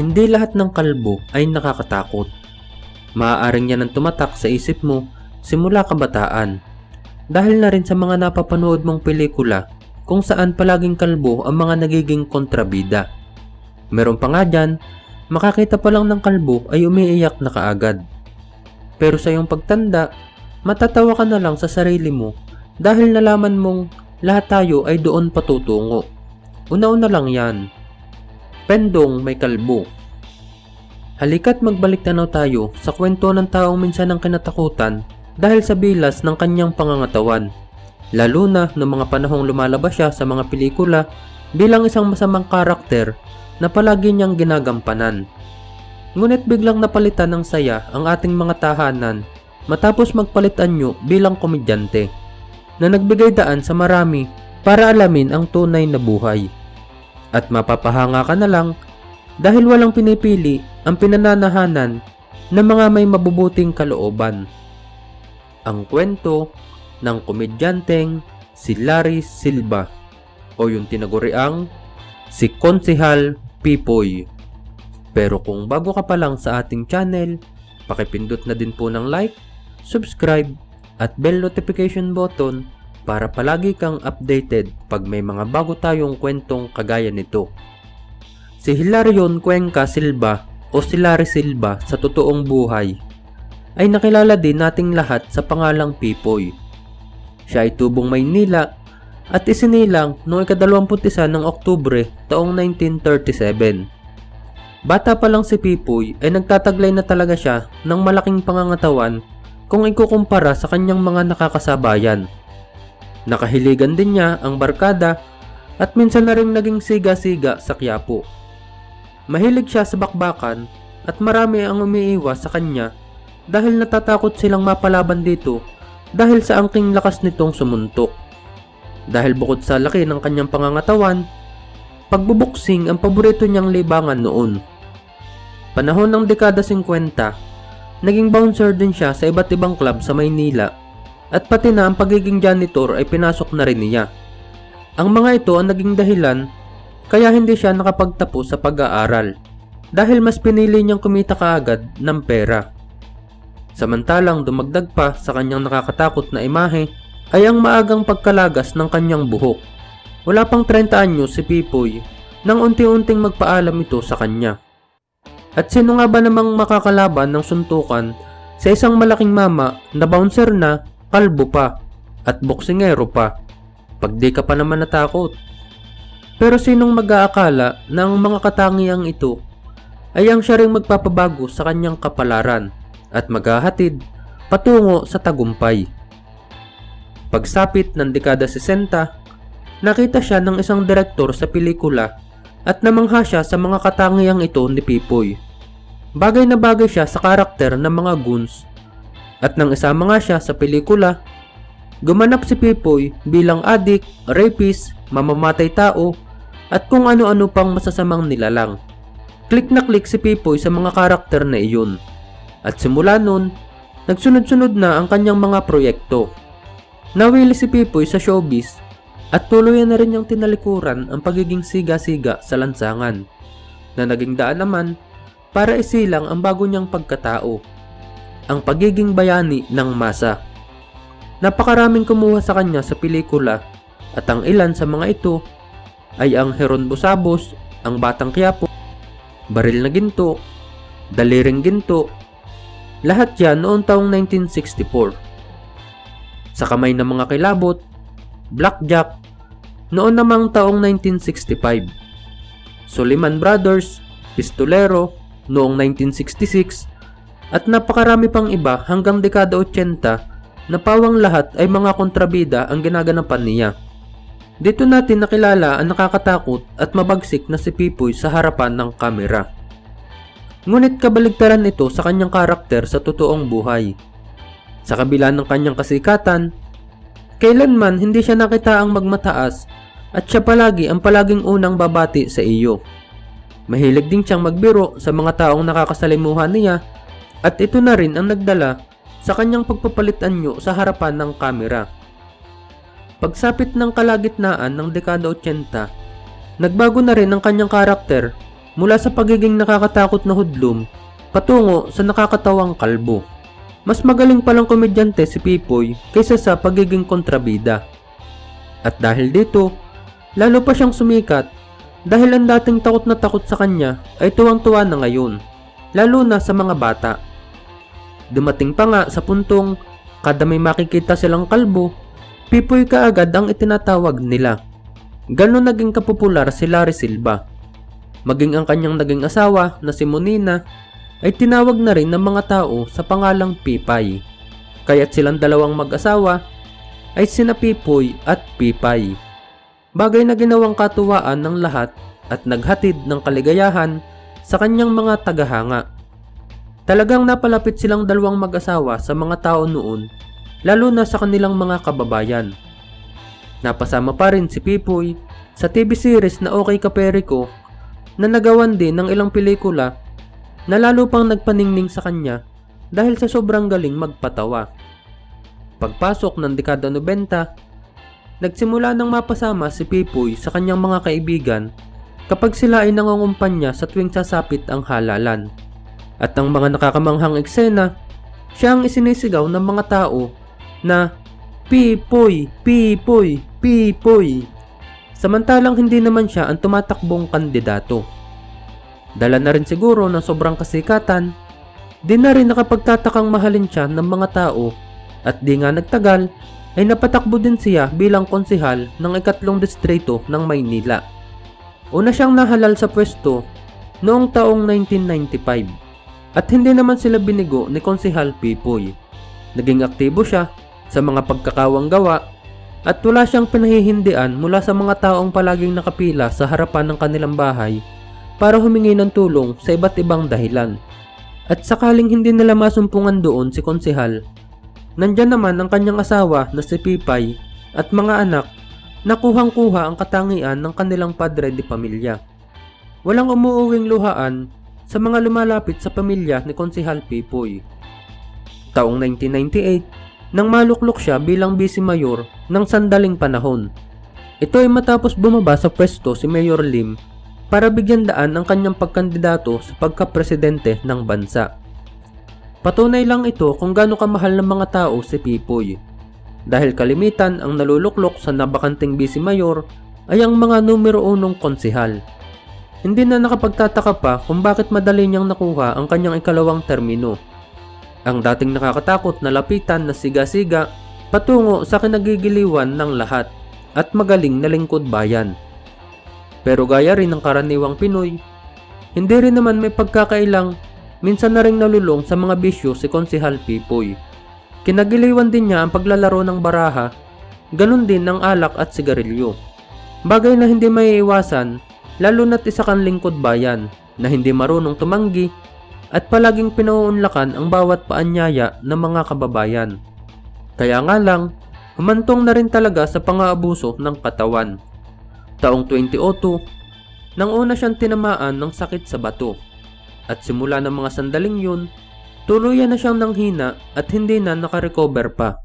Hindi lahat ng kalbo ay nakakatakot. Maaaring yan ang tumatak sa isip mo simula kabataan. Dahil na rin sa mga napapanood mong pelikula kung saan palaging kalbo ang mga nagiging kontrabida. Meron pa nga dyan, makakita pa lang ng kalbo ay umiiyak na kaagad. Pero sa iyong pagtanda, matatawa ka na lang sa sarili mo dahil nalaman mong lahat tayo ay doon patutungo. Una-una lang yan. Pendong may kalbo. Halika't magbalik tanaw tayo sa kwento ng taong minsan ng kinatakutan dahil sa bilas ng kanyang pangangatawan. Lalo na noong mga panahong lumalabas siya sa mga pelikula bilang isang masamang karakter na palagi niyang ginagampanan. Ngunit biglang napalitan ng saya ang ating mga tahanan matapos magpalit anyo bilang komedyante na nagbigay daan sa marami para alamin ang tunay na buhay. At mapapahanga ka na lang dahil walang pinipili ang pinananahanan ng mga may mabubuting kalooban. Ang kwento ng komedyanteng si Larry Silva o yung tinaguriang si Konsehal Pipoy. Pero kung bago ka pa lang sa ating channel, pakipindot na din po ng like, subscribe, at bell notification button para palagi kang updated pag may mga bago tayong kwentong kagaya nito. Si Hilarion Cuenca Silva o si Larry Silva sa totoong buhay ay nakilala din nating lahat sa pangalang Pipoy. Siya ay tubong Maynila at isinilang noong ikadalawamputisa ng Oktubre taong 1937. Bata pa lang si Pipoy ay nagtataglay na talaga siya ng malaking pangangatawan kung ikukumpara sa kanyang mga nakakasabayan. Nakahiligan din niya ang barkada at minsan na rin naging siga-siga sa Quiapo. Mahilig siya sa bakbakan at marami ang umiiwas sa kanya dahil natatakot silang mapalaban dito dahil sa angking lakas nitong sumuntok. Dahil bukod sa laki ng kanyang pangangatawan, pagbuboksing ang paborito niyang libangan noon. Panahon ng dekada 50, naging bouncer din siya sa iba't ibang club sa Maynila at pati na ang pagiging janitor ay pinasok na rin niya. Ang mga ito ang naging dahilan kaya hindi siya nakapagtapos sa pag-aaral dahil mas pinili niyang kumita kaagad ng pera. Samantalang dumagdag pa sa kanyang nakakatakot na imahe ay ang maagang pagkalagas ng kanyang buhok. Wala pang 30 anyo si Pipoy nang unti-unting magpaalam ito sa kanya. At sino nga ba namang makakalaban ng suntukan sa isang malaking mama na bouncer na, kalbo pa, at boksingero pa, pag di ka pa naman natakot. Pero sinong mag-aakala na ang mga katangiang ito ay ang siya ring magpapabago sa kanyang kapalaran at maghahatid patungo sa tagumpay. Pagsapit ng dekada 60, nakita siya ng isang direktor sa pelikula at namangha siya sa mga katangiang ito ni Pipoy. Bagay na bagay siya sa karakter ng mga goons at nang isama nga siya sa pelikula, gumanap si Pipoy bilang adik, rapist, mamamatay tao at kung ano-ano pang masasamang nilalang. Klik na klik si Pipoy sa mga karakter na iyon. At simula nun, nagsunod-sunod na ang kanyang mga proyekto. Nawili si Pipoy sa showbiz at tuluyan na rin niyang tinalikuran ang pagiging siga-siga sa lansangan na naging daan naman para isilang ang bago niyang pagkatao, ang pagiging bayani ng masa. Napakaraming kumuha sa kanya sa pelikula at ang ilan sa mga ito ay ang Heron Busabos, ang Batang Quiapo, Baril na Ginto, Daliring Ginto, lahat yan noong taong 1964. Sa kamay ng mga kilabot, Blackjack, noon namang taong 1965. Suliman Brothers, Pistolero, noong 1966, at napakarami pang iba hanggang dekada 80 na pawang lahat ay mga kontrabida ang ginaganapan niya. Dito natin nakilala ang nakakatakot at mabagsik na si Pipoy sa harapan ng kamera. Ngunit kabaligtaran ito sa kanyang karakter sa totoong buhay. Sa kabila ng kanyang kasikatan, kailanman hindi siya nakita ang magmataas at siya palagi ang palaging unang babati sa iyo. Mahilig din siyang magbiro sa mga taong nakakasalimuhan niya at ito na rin ang nagdala sa kanyang pagpapalitan nyo sa harapan ng kamera. Pagsapit ng kalagitnaan ng dekada 80, nagbago na rin ang kanyang karakter mula sa pagiging nakakatakot na hudlum patungo sa nakakatawang kalbo. Mas magaling palang komedyante si Pipoy kaysa sa pagiging kontrabida. At dahil dito, lalo pa siyang sumikat dahil ang dating takot na takot sa kanya ay tuwang-tuwa na ngayon, lalo na sa mga bata. Dumating pa nga sa puntong kada may makikita silang kalbo, Pipoy kaagad ang itinatawag nila. Ganon naging kapopular si Larry Silva. Maging ang kanyang naging asawa na si Monina ay tinawag na rin ng mga tao sa pangalang Pipay. Kaya't silang dalawang mag-asawa ay sina Pipoy at Pipay. Bagay na ginawang katuwaan ng lahat at naghatid ng kaligayahan sa kanyang mga tagahanga. Talagang napalapit silang dalawang mag-asawa sa mga tao noon, lalo na sa kanilang mga kababayan. Napasama pa rin si Pipoy sa TV series na Okay Kaperiko na nagawan din ng ilang pelikula na lalo pang nagpaningning sa kanya dahil sa sobrang galing magpatawa. Pagpasok ng dekada 90, nagsimula nang mapasama si Pipoy sa kanyang mga kaibigan kapag sila ay nangungumpanya sa tuwing sasapit ang halalan. At ang mga nakakamanghang eksena, siya ang isinisigaw ng mga tao na Pipoy, Pipoy, Pipoy. Samantalang hindi naman siya ang tumatakbong kandidato. Dala na rin siguro ng sobrang kasikatan, di na rin nakapagtatakang mahalin siya ng mga tao at di nga nagtagal ay napatakbo din siya bilang konsihal ng ikatlong distrito ng Maynila. Una siyang nahalal sa pwesto noong taong 1995 at hindi naman sila binigo ni Konsihal Pipoy. Naging aktibo siya sa mga pagkakawang gawa at wala siyang pinahihindian mula sa mga taong palaging nakapila sa harapan ng kanilang bahay para humingi ng tulong sa iba't ibang dahilan. At sakaling hindi nila masumpungan doon si Konsihal, nandyan naman ang kanyang asawa na si Pipay at mga anak na kuhang-kuha ang katangian ng kanilang padre di pamilya. Walang umuuwing luhaan sa mga lumalapit sa pamilya ni Konsihal Pipoy. Taong 1998, nang maluklok siya bilang vice mayor ng sandaling panahon. Ito ay matapos bumaba sa pwesto si Mayor Lim para bigyan daan ang kanyang pagkandidato sa pagka-presidente ng bansa. Patunay lang ito kung gaano kamahal ng mga tao si Pipoy. Dahil kalimitan ang naluluklok sa nabakanting vice mayor ay ang mga numero unong konsihal hindi na nakapagtataka pa kung bakit madali niyang nakuha ang kanyang ikalawang termino. Ang dating nakakatakot na lapitan na siga-siga patungo sa kinagigiliwan ng lahat at magaling na lingkod bayan. Pero gaya rin ng karaniwang Pinoy, hindi rin naman may pagkakailang minsan na rin nalulong sa mga bisyo si Konsihal Pipoy. Kinagiliwan din niya ang paglalaro ng baraha, ganun din ng alak at sigarilyo. Bagay na hindi maiiwasan lalo na't isa kang lingkod bayan na hindi marunong tumanggi at palaging pinauunlakan ang bawat paanyaya ng mga kababayan. Kaya nga lang, humantong na rin talaga sa pang-aabuso ng katawan. Taong 2002, nang una siyang tinamaan ng sakit sa bato. At simula ng mga sandaling yun, tuluyan na siyang nanghina at hindi na nakarecover pa.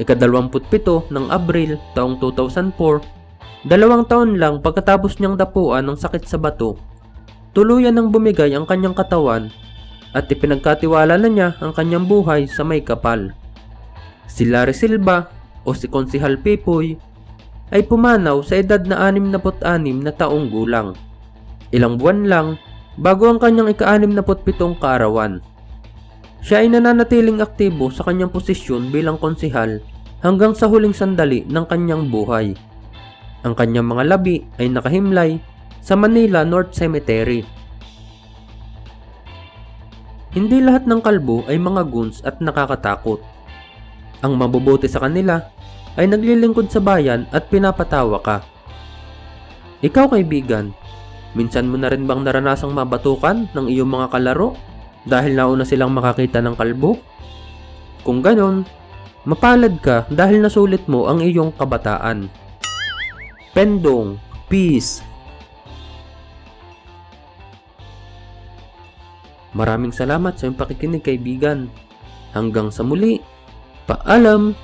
Ikadalawamput-pito ng Abril taong 2004, Dalawang taon lang pagkatapos niyang dapuan ng sakit sa bato, tuluyan nang bumigay ang kanyang katawan at ipinagkatiwala na niya ang kanyang buhay sa may kapal. Si Larry Silva o si Konsihal Pipoy ay pumanaw sa edad na 66 na taong gulang. Ilang buwan lang bago ang kanyang ika-67 kaarawan. Siya ay nananatiling aktibo sa kanyang posisyon bilang konsihal hanggang sa huling sandali ng kanyang buhay. Ang kanyang mga labi ay nakahimlay sa Manila North Cemetery. Hindi lahat ng kalbo ay mga goons at nakakatakot. Ang mabubuti sa kanila ay naglilingkod sa bayan at pinapatawa ka. Ikaw kaibigan, minsan mo na rin bang naranasang mabatukan ng iyong mga kalaro dahil nauna silang makakita ng kalbo? Kung ganon, mapalad ka dahil nasulit mo ang iyong kabataan. Pendong, peace. Maraming salamat sa iyong pakikinig kaibigan. Hanggang sa muli. Paalam!